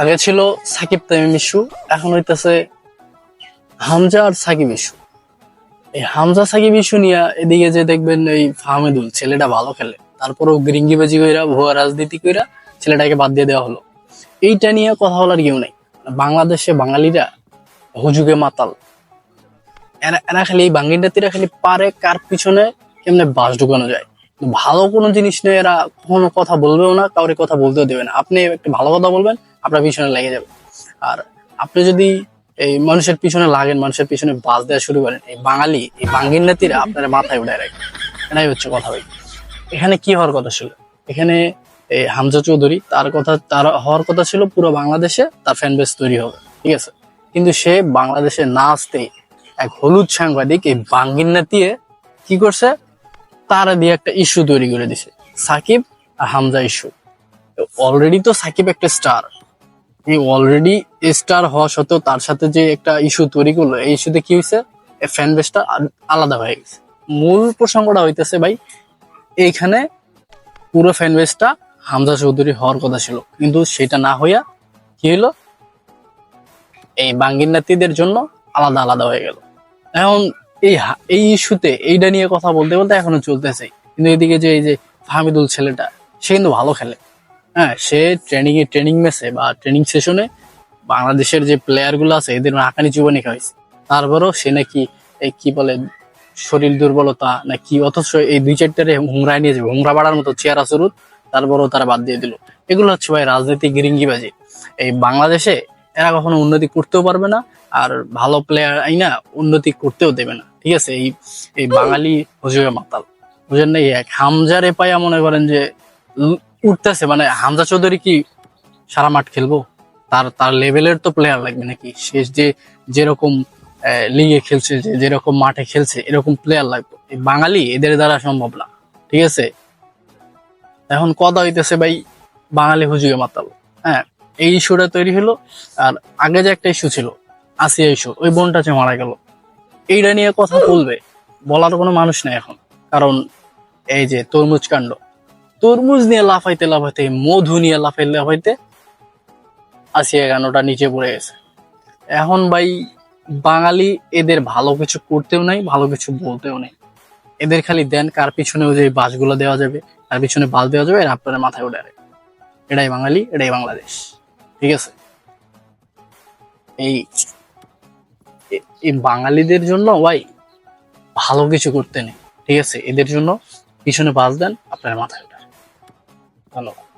আগে ছিল সাকিব তামিম ইস্যু, এখন হইতেছে হামজা আর সাকিব ইস্যু। এই হামজা, সাকিব ইস্যু নিয়ে এদিকে যে দেখবেন এই ফাহমেদুল, ছেলেটা ভালো খেলে। তারপরেও গৃঙ্গিবাজি কইরা, ভুয়া রাজনীতি কইরা ছেলেটাকে বাদ দিয়ে দেওয়া হলো। এইটা নিয়ে কথা বলার কেউ নাই। বাংলাদেশে বাঙালিরা হুজুগে মাতাল। এরা এরা খালি এই বাঙ্গিন্ডাতিরা খালি পারে কার পিছনে কেমনে বাস ঢুকানো যায়। ভালো কোনো জিনিস নিয়ে এরা কোনো কথা বলবেও না, কাউরে কথা বলতেও দেবে না। আপনি একটা ভালো কথা বলবেন আপনার পিছনে লেগে যাবে। আর আপনি যদি এই মানুষের পিছনে লাগেন, মানুষের পিছনে বাস দেওয়া শুরু করেন, এই বাঙালি, এই বাঙ্গিন্ডাতিরা আপনার মাথায় উঠায় রাখবে এটাই হচ্ছে কথা ভাই। এখানে কি হওয়ার কথা ছিল? এখানে এই হামজা চৌধুরী, তার কথা, তার হওয়ার কথা ছিল পুরো বাংলাদেশে তার ফ্যান বেস তৈরি হবে। ঠিক আছে? কিন্তু সে বাংলাদেশে না আসতেই এক হলুদ সাংবাদিক এই বাঙ্গিন্না দিয়ে কি করছে? তারা দিয়ে একটা ইস্যু তৈরি করে দিছে। সাকিব আর হামজা ইস্যু অলরেডি তো সাকিব একটা স্টার এই অলরেডি স্টার হওয়া সত্ত্বেও তার সাথে যে একটা ইস্যু তৈরি করল, এই ইস্যুতে কি হয়েছে? ফ্যান বেসটা আলাদা হয়ে গেছে। মূল প্রসঙ্গটা হইতেছে ভাই, এইখানে পুরো ফ্যান বেসটা হামজা চৌধুরী হওয়ার কথা ছিল। কিন্তু সেটা না হইয়া কি হলো এই বাঙ্গিন্নাতিদের জন্য আলাদা আলাদা হয়ে গেল। এখন এই এই ইস্যুতে এইটা নিয়ে কথা বলতে বলতে এখনও চলতেছে। কিন্তু এদিকে যে এই যে ফাহমিদুল ছেলেটা, সে কিন্তু ভালো খেলে। হ্যাঁ সে ট্রেনিং এ ট্রেনিং ম্যাচে বা ট্রেনিং সেশনে বাংলাদেশের যে প্লেয়ারগুলো আছে, এদের আকানি চুবানি খাওয়াইছে। তারপরেও সে নাকি এই কি বলে, শরীর দুর্বলতা না কি অথচ এই দুই চারটারে হুমরায় নিয়ে যাবে, হুমরা বাড়ার মতো চেয়ারা চরুত তারপরেও তারা বাদ দিয়ে দিল। এগুলো হচ্ছে ভাই রাজনৈতিক গিরিঙ্গিবাজি। এই বাংলাদেশে এরা কখনো উন্নতি করতেও পারবে না আর ভালো প্লেয়ার এই আইনা উন্নতি করতেও দেবে না। ঠিক আছে? এই এই বাঙালি হুজুরে মাতাল। বুঝেন না এক হামজারে পাইয়া মনে করেন যে উঠতেছে মানে হামজা চৌধুরী কি সারা মাঠ খেলব? তার তার লেভেলের তো প্লেয়ার লাগবে নাকি? শেষ যে যেরকম লিগে খেলছে, যে যেরকম মাঠে খেলছে, এরকম প্লেয়ার লাগবে। বাঙালি, এদের দ্বারা সম্ভব না। ঠিক আছে? এখন কথা হইতেছে ভাই, বাঙালি হুজুগে মাতাল। হ্যাঁ এই ইস্যুটা তৈরি হলো, আর আগে যে একটা ইস্যু ছিল, আসিয়া ইস্যু ওই বোনটা যে মারা গেল। এইটা নিয়ে কথা বলবে, বলার কোনো মানুষ নেই এখন। কারণ, এই যে তরমুজ কাণ্ড তরমুজ নিয়ে লাফাইতে লাফাইতে, মধু নিয়ে লাফাইতে লাফাইতে আসিয়া গানোটা নিচে পড়ে গেছে। এখন ভাই, বাঙালি এদের ভালো কিছু করতেও নাই, ভালো কিছু বলতেও নেই। এদের খালি দেন কার পিছনে ওই যে বাসগুলো দেওয়া যাবে, কার পিছনে বাস দেওয়া যাবে আর আপনার মাথায় উঠে। এটাই বাঙালি, এটাই বাংলাদেশ। ঠিক আছে? এই এই বাঙালিদের জন্য ভাই, ভালো কিছু করতে নেই। ঠিক আছে? এদের জন্য পিছনে বাস দেন আপনার মাথায়। ধন্যবাদ